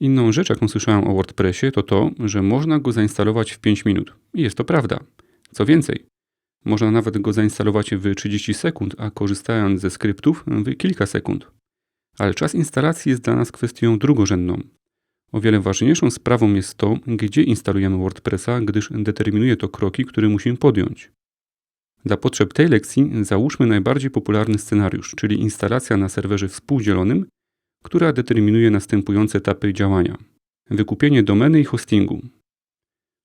Inną rzecz, jaką słyszałem o WordPressie, to to, że można go zainstalować w 5 minut. I jest to prawda. Co więcej, można nawet go zainstalować w 30 sekund, a korzystając ze skryptów w kilka sekund. Ale czas instalacji jest dla nas kwestią drugorzędną. O wiele ważniejszą sprawą jest to, gdzie instalujemy WordPressa, gdyż determinuje to kroki, które musimy podjąć. Dla potrzeb tej lekcji załóżmy najbardziej popularny scenariusz, czyli instalacja na serwerze współdzielonym, która determinuje następujące etapy działania: wykupienie domeny i hostingu,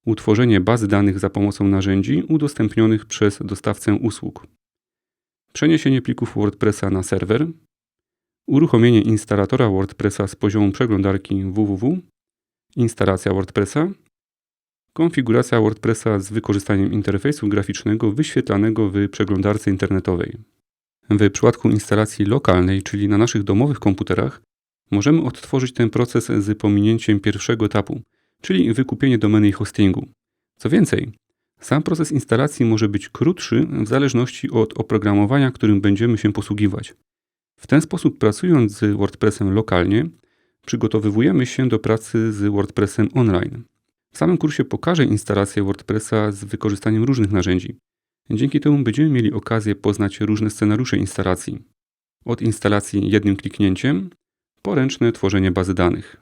utworzenie bazy danych za pomocą narzędzi udostępnionych przez dostawcę usług, przeniesienie plików WordPressa na serwer, uruchomienie instalatora WordPressa z poziomu przeglądarki www, instalacja WordPressa, konfiguracja WordPressa z wykorzystaniem interfejsu graficznego wyświetlanego w przeglądarce internetowej. W przypadku instalacji lokalnej, czyli na naszych domowych komputerach, możemy odtworzyć ten proces z pominięciem pierwszego etapu, czyli wykupienie domeny i hostingu. Co więcej, sam proces instalacji może być krótszy w zależności od oprogramowania, którym będziemy się posługiwać. W ten sposób, pracując z WordPressem lokalnie, przygotowywujemy się do pracy z WordPressem online. W samym kursie pokażę instalację WordPressa z wykorzystaniem różnych narzędzi. Dzięki temu będziemy mieli okazję poznać różne scenariusze instalacji. Od instalacji jednym kliknięciem, poręczne tworzenie bazy danych.